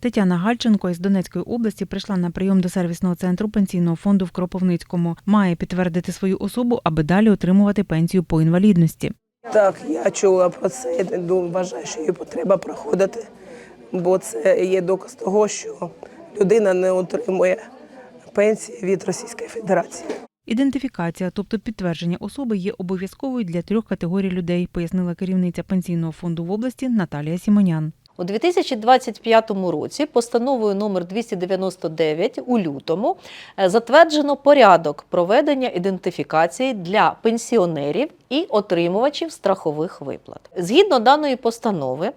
Тетяна Гальченко із Донецької області прийшла на прийом до сервісного центру пенсійного фонду в Кропивницькому. Має підтвердити свою особу, аби далі отримувати пенсію по інвалідності. Так, я чула про це. Думаю, вважаю, що її потреба проходити, бо це є доказ того, що людина не отримує пенсії від Російської Федерації. Ідентифікація, тобто підтвердження особи, є обов'язковою для трьох категорій людей, пояснила керівниця пенсійного фонду в області Наталія Сімонян. У 2025 році постановою номер 299 у лютому е, затверджено порядок проведення ідентифікації для пенсіонерів і отримувачів страхових виплат. Згідно даної постанови,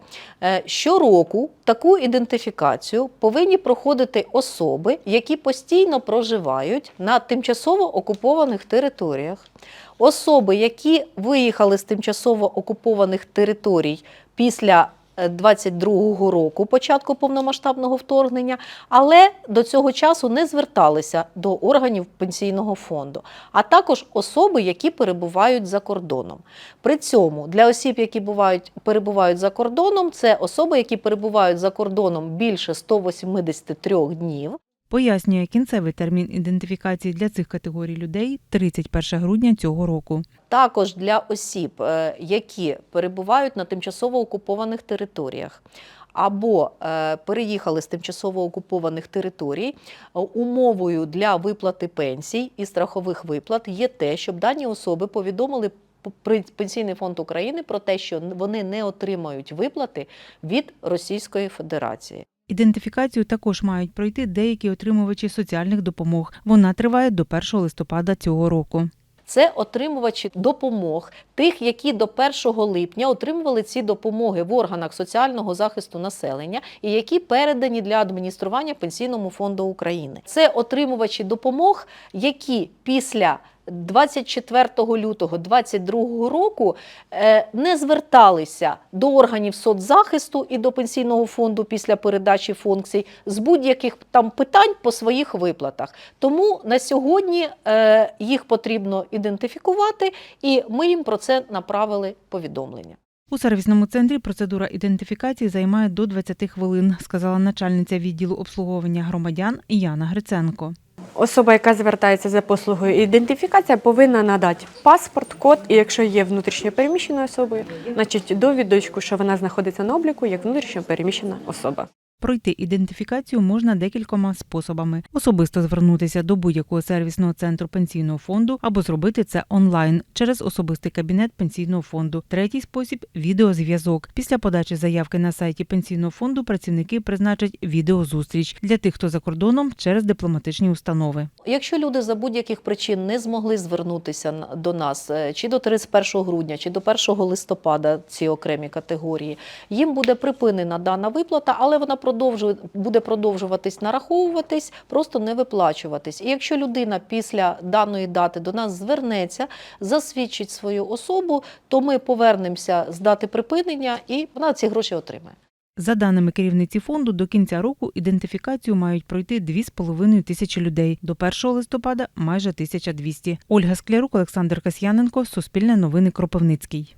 е, щороку таку ідентифікацію повинні проходити особи, які постійно проживають на тимчасово окупованих територіях, особи, які виїхали з тимчасово окупованих територій після 22-го року, початку повномасштабного вторгнення, але до цього часу не зверталися до органів пенсійного фонду, а також особи, які перебувають за кордоном. При цьому для осіб, які бувають, перебувають за кордоном, це особи, які перебувають за кордоном більше 183 днів. Пояснює кінцевий термін ідентифікації для цих категорій людей 31 грудня цього року. Також для осіб, е, які перебувають на тимчасово окупованих територіях. Або е, переїхали з тимчасово окупованих територій, е, умовою для виплати пенсій і страхових виплат є те, щоб дані особи повідомили Пенсійний фонд України про те, що вони не отримають виплати від Російської Федерації. Ідентифікацію також мають пройти деякі отримувачі соціальних допомог. Вона триває до 1 листопада цього року. Це отримувачі допомог тих, які до 1 липня отримували ці допомоги в органах соціального захисту населення і які передані для адміністрування Пенсійному фонду України. Це отримувачі допомог, які після 24 лютого 2022 року е, не зверталися до органів соцзахисту і до пенсійного фонду після передачі функцій з будь-яких там питань по своїх виплатах. Тому на сьогодні е, їх потрібно ідентифікувати, і ми їм про це направили повідомлення. У сервісному центрі процедура ідентифікації займає до 20 хвилин, сказала начальниця відділу обслуговування громадян Яна Гриценко. Особа, яка звертається за послугою ідентифікація, повинна надати паспорт, код, і якщо є внутрішньо переміщеною особою, значить довідочку, що вона знаходиться на обліку як внутрішньо переміщена особа. Пройти ідентифікацію можна декількома способами: особисто звернутися до будь-якого сервісного центру пенсійного фонду або зробити це онлайн через особистий кабінет пенсійного фонду. Третій спосіб відеозв'язок. Після подачі заявки на сайті пенсійного фонду працівники призначать відеозустріч для тих, хто за кордоном через дипломатичні установи. Якщо люди за будь-яких причин не змогли звернутися до нас е, чи до 31 грудня, чи до 1 листопада, ці окремі категорії, їм буде припинена дана виплата, але вона буде продовжуватись нараховуватись, просто не виплачуватись. І якщо людина після даної дати до нас звернеться, засвідчить свою особу, то ми повернемося з дати припинення, і вона ці гроші отримає. За даними керівниці фонду, до кінця року ідентифікацію мають пройти 2,5 тисячі людей. До 1 листопада майже 1200. Ольга Склярук, Олександр Касьяненко, Суспільне новини Кропивницький.